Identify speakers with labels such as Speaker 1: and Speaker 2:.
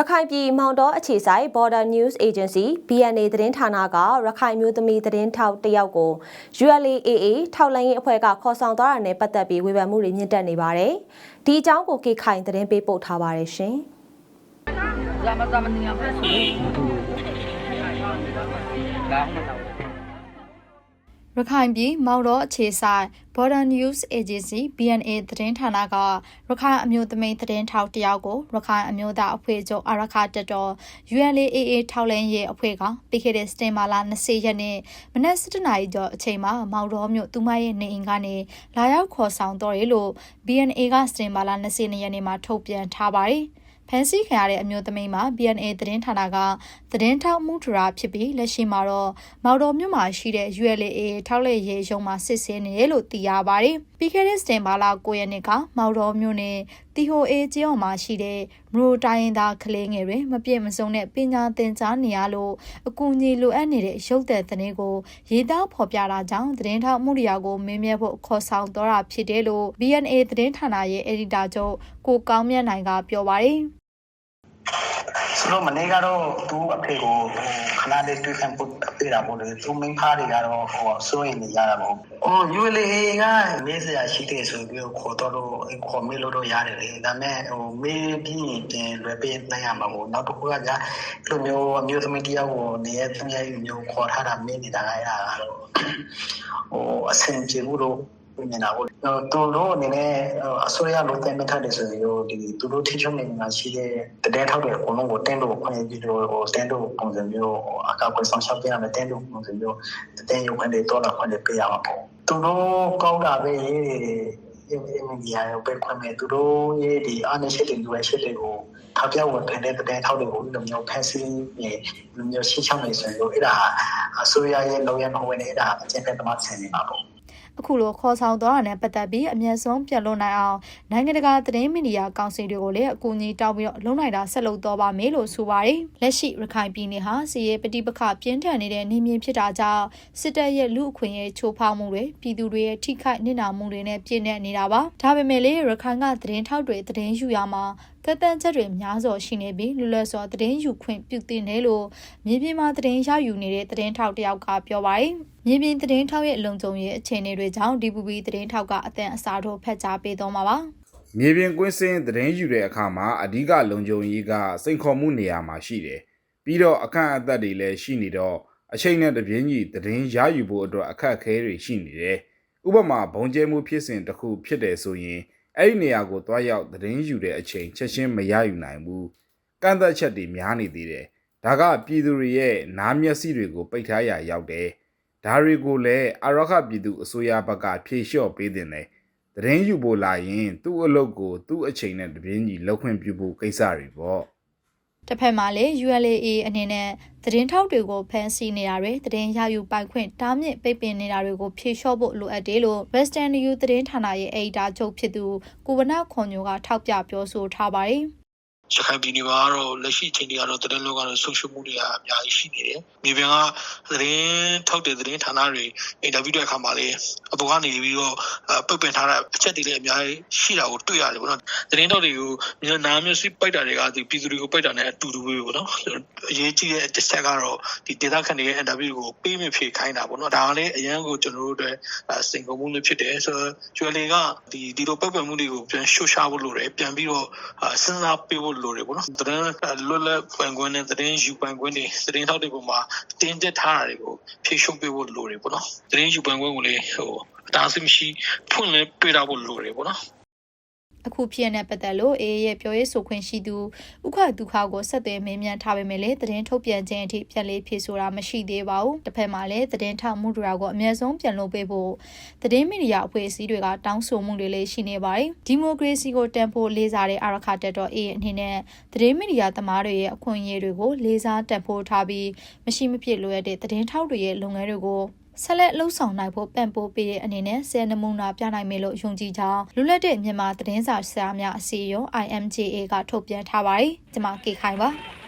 Speaker 1: ရခိုင်ပြည်မောင်တော်အခြေဆိုင် Border News Agency BNA သတင်းဌာနကရခိုင်မျိုးသမီးသတင်းထောက်တစ်ယောက်ကို ULAA ထောက်လိုင်းရေးအဖွဲ့ကခေါ်ဆောင်သွားတာနဲ့ပတ်သက်ပြီးဝေဖန်မှုတွေမြင့်တက်နေပါတယ်။ဒီအကြောင်းကိုကေခိုင်သတင်းပေးပို့ထားပါတယ်ရှင်။
Speaker 2: Lama zaman ni apa sih? Dah mana?
Speaker 3: ရခိုင်ပြည်မောင်တော်အခြေဆိုင် Border News Agency BNA သတင်းဌာနကရခိုင်အမျိုးသမီးသတင်းထောက်တယောက်ကိုရခိုင်အမျိုးသားအဖွဲ့ချုပ်အာရခတက်တော် ULAA ထောက်လင်းရေးအဖွဲ့ကပြီးခဲ့တဲ့စတင်မာလာ20ရက်နေ့မနက်7:00နာရီကျော်အချိန်မှာမောင်တော်မြို့သူမရဲ့နေအိမ်ကနေလာရောက်ခေါ်ဆောင်တော်ရလို့ BNA ကစတင်မာလာ20ရက်နေ့မှာထုတ်ပြန်ထားပါတယ်။ ဖန်ဆီးခံရတဲ့အမျိုးသမီးမှာ BNA သတင်းဌာနကသတင်းထောက်မှုထရာဖြစ်ပြီးလက်ရှိမှာတော့မော်တော်မြို့မှာရှိတဲ့ ULA ထောက်လက်ရေးရုံမှာစစ်ဆေးနေတယ်လို့သိရပါတယ်။ပြီးခဲ့တဲ့စတင်ဘာလ9ရက်နေ့ကမော်တော်မြို့နယ်တီဟိုအေကျေးအောင်မှာရှိတဲ့မရိုတိုင်းရင်းသားကလေးငယ်တွေမပြည့်မစုံတဲ့ပညာသင်ကြားနေရလို့အကူအညီလိုအပ်နေတဲ့ရုပ်သက်သတင်းကိုရေးသားဖော်ပြတာကြောင့်သတင်းထောက်မှုရာကိုမင်းမြတ်ဖို့ခေါ်ဆောင်တော့တာဖြစ်တယ်လို့ BNA သတင်းဌာနရဲ့အယ်ဒီတာချုပ်ကိုကောင်းမြတ်နိုင်ကပြောပါတယ်။
Speaker 4: ဆိုတော့မနေ့ကတော့သူ့အဖေကိုဟိုခဏလေးတွေ့ခံဖို့ပြေးတာပေါ့လေသူမင်းဖားတွေကတော့ဟိုစိုးရင်နေရတာပေါ့။အော် ULA ကမေးစရာရှိတယ်ဆိုပြီးခေါ်တော့တော့ခေါ်မေးလို့တော့ရတယ်လေ။ဒါပေမဲ့ဟိုမေးပြီးပြန်လွယ်ပေးနိုင်ရမှာပေါ့။နောက်တစ်ခုကကြာလိုမျိုးအမျိုးသမီးတယောက်ကိုနေရသူရဲ့မျိုးခေါ်ထားတာမေးနေတာကအဲ့ဒါကတော့ဟိုအဆင်ပြေဘူးလို့ မြင်တာပေါ့သူတို့အနေနဲ့အစိုးရလိုတင်ထားတယ်ဆိုရင်ဒီသူတို့ထိချုံနေမှာရှိတဲ့တတဲ့ထောက်တွေအကုန်လုံးကိုတင်းလို့ခွင့်ရပြီးတော့တင်းလို့ပုံစံမျိုးအကောက်ကွယ်ဆောင်ရှောက်ပြရမယ်တင်းလို့ပုံစံမျိုးတင်းရုပ်ခွင့်တွေတော့လာခွင့်တွေပေးရမှာပေါ့သူတို့ကောင်းတာပဲရေးတွေအင်းကြီးရပဲခွင့်မဲ့သူတို့ရေးဒီအားနည်းချက်တွေလိုအပ်ချက်တွေကိုထောက်ပြဝင်တဲ့တဲ့ထောက်တွေကိုဒီလိုမျိုးဖန်ဆီးနေဒီလိုမျိုးရှင်းချောင်းနေဆိုရင်အဲ့ဒါအစိုးရရဲ့လုံရမဝင်နေတာအကျဉ်းဖက်သမားဆင်နေပါပေါ့
Speaker 3: အခုလိုခေါ်ဆောင်သွားတာနဲ့ပတ်သက်ပြီးအမျက်ဆုံးပြန်လွတ်နိုင်အောင်နိုင်ငံတကာသတင်းမီဒီယာကောင်စီတွေကိုလည်းအကူအညီတောင်းပြီးတော့လုံနိုင်တာဆက်လုပ်တော့ပါမယ်လို့ဆိုပါတယ်။လက်ရှိရခိုင်ပြည်နယ်ဟာစီရဲပဋိပက္ခပြင်းထန်နေတဲ့နေမြင့်ဖြစ်တာကြောင့်စစ်တပ်ရဲ့လူအခွင့်အရေးချိုးဖောက်မှုတွေပြည်သူတွေရဲ့ထိခိုက်နစ်နာမှုတွေနဲ့ပြည့်နေနေတာပါ။ဒါပေမဲ့လည်းရခိုင်ကသတင်းထောက်တွေသတင်းယူရမှာကတန်ချက်တွေများစွာရှိနေပြီးလွတ်လပ်စွာသတင်းယူခွင့်ပြုတင်တယ်လို့မြေပြင်မှာသတင်းရယူနေတဲ့သတင်းထောက်တယောက်ကပြောပါတယ်။ မြေပြင်သတင်းထောက်ရဲ့လုံခြုံရေးအခြေအနေတွေကြောင့် DPP သတင်းထောက်ကအတန်အစားထိုးဖက်ကြားပေးသွားမှာပါ။
Speaker 5: မြေပြင်ကွင်းစင်းသတင်းယူတဲ့အခါမှာအဓိကလုံခြုံရေးကစိန်ခေါ်မှုနေရာမှာရှိတယ်။ပြီးတော့အခန့်အသတ်တွေလည်းရှိနေတော့အချိန်နဲ့တပြေးညီသတင်းရယူဖို့အတွက်အခက်အခဲတွေရှိနေတယ်။ဥပမာဘုံကျဲမှုဖြစ်စဉ်တစ်ခုဖြစ်တယ်ဆိုရင်အဲ့ဒီနေရာကိုတွားရောက်သတင်းယူတဲ့အချိန်ချက်ချင်းမရယူနိုင်ဘူး။ကန့်သက်ချက်တွေများနေသေးတယ်။ဒါကပြည်သူတွေရဲ့နားမျက်စိတွေကိုပိတ်ထားရရောက်တယ်။ ဒါတွေကိုလည်းအရခပြည်သူအစိုးရဘက်ကဖြေလျှော့ပေးတင်တယ်။သတင်းယူဖို့လာရင်သူ့အလုပ်ကိုသူ့အချိန်နဲ့တပြေးညီလုပ်ခွင့်ပြုဖို့ကိစ္စတွေပေါ့။
Speaker 3: တစ်ဖက်မှာလည်း ULA အနေနဲ့သတင်းထောက်တွေကိုဖမ်းဆီးနေတာတွေသတင်းရယူပိုင်ခွင့်တားမြစ်ပိတ်ပင်နေတာတွေကိုဖြေလျှော့ဖို့လိုအပ်တယ်လို့ Western New သတင်းဌာနရဲ့အယ်ဒီတာချုပ်ဖြစ်သူကိုဝနခွန်ညိုကထောက်ပြပြောဆိုထားပါတယ်။
Speaker 6: ရခိုင်ပြည်နယ်မှာကတော့လက်ရှိအချိန်တွေကတော့သတင်းလောကတော့ဆုံးရှုံးမှုတွေကအများကြီးရှိနေတယ်။မြေပြင်က သတင်းထောက်တဲ့သတင်းဌာနတွေအင်တာဗျူးတဲ့အခါမှာလည်းအ ပေါ်ကနေပြီးတော့ပုတ်ပင်ထားတဲ့အချက်တွေလည်းအများကြီးရှိတာကိုတွေ့ရတယ်ပေါ့နော်။သတင်းထောက်တွေကိုမြန်နာမျက်စိပိုက်တာတွေကဒီပြည်သူတွေကိုပိုက်တာနဲ့အတူတူပဲပေါ့နော်။အရေးကြီးတဲ့တစ်ချက်ကတော့ဒီဒေတာခန်တွေရဲ့အင်တာဗျူးကိုပေးမဖြေခိုင်းတာပေါ့နော်။ဒါကလည်းအရန်ကိုကျွန်တော်တို့အတွက်စိန်ခေါ်မှုလေးဖြစ်တယ်ဆိုတော့ကျွယ်လေကဒီဒီလိုပုတ်ပင်မှုတွေကိုပြန်ရှုရှားဖို့လိုတယ်ပြန်ပြီးတော့စဉ်းစားပေးဖို့လိုတယ်ပေါ့နော်သတင်းလွတ်လပ်ပွင့်ခွင့်နဲ့သတင်းယူပွင့်ခွင့်တွေသတင်းထောက်တွေပေါ်မှာတင်းကျပ်ထားတာတွေကိုဖြေရှင်းပေးဖို့လိုတယ်ပေါ့နော်သတင်းယူပွင့်ခွင့်ကိုလည်းဟို အတားအဆီးမရှိဖွင့်လဲပေးတာဖို့လိုတယ်ပေါ့နော်
Speaker 3: အခုဖြစ်တဲ့ပတ်သက်လို့အေးရဲ့ပြောရေးဆိုခွင့်ရှိသူဥခဒုခကိုဆက်သွယ်မေးမြန်းထားပေမဲ့လည်းသတင်းထုတ်ပြန်ခြင်းအထိပြန်လေးဖြေဆိုတာမရှိသေးပါဘူးတစ်ဖက်မှာလည်းသတင်းထောက်မှုတွေကိုအမြဲဆုံးပြန်လုပ်ပေးဖို့သတင်းမီဒီယာအဖွဲ့အစည်းတွေကတောင်းဆိုမှုတွေလည်းရှိနေပါတယ်ဒီမိုကရေစီကိုတန်ဖိုးလေးစားတဲ့အာရခတက်တော်အေးအနေနဲ့သတင်းမီဒီယာသမားတွေရဲ့အခွင့်အရေးတွေကိုလေးစားတန်ဖိုးထားပြီးမရှိမဖြစ်လိုရတဲ့သတင်းထောက်တွေရဲ့လုပ်ငန်းတွေကို ဆက်လက်လှုပ်ဆောင်နိုင်ဖို့ပံ့ပိုးပေးတဲ့အနေနဲ့ဆယ်နမူနာပြနိုင်မယ်လို့ယုံကြည်ကြောင်းလူလက်တဲ့မြန်မာသတင်းစာဆရာများအစည်းအရုံး IMJA ကထုတ်ပြန်ထားပါတယ်။ကျွန်မကေခိုင်ပါ။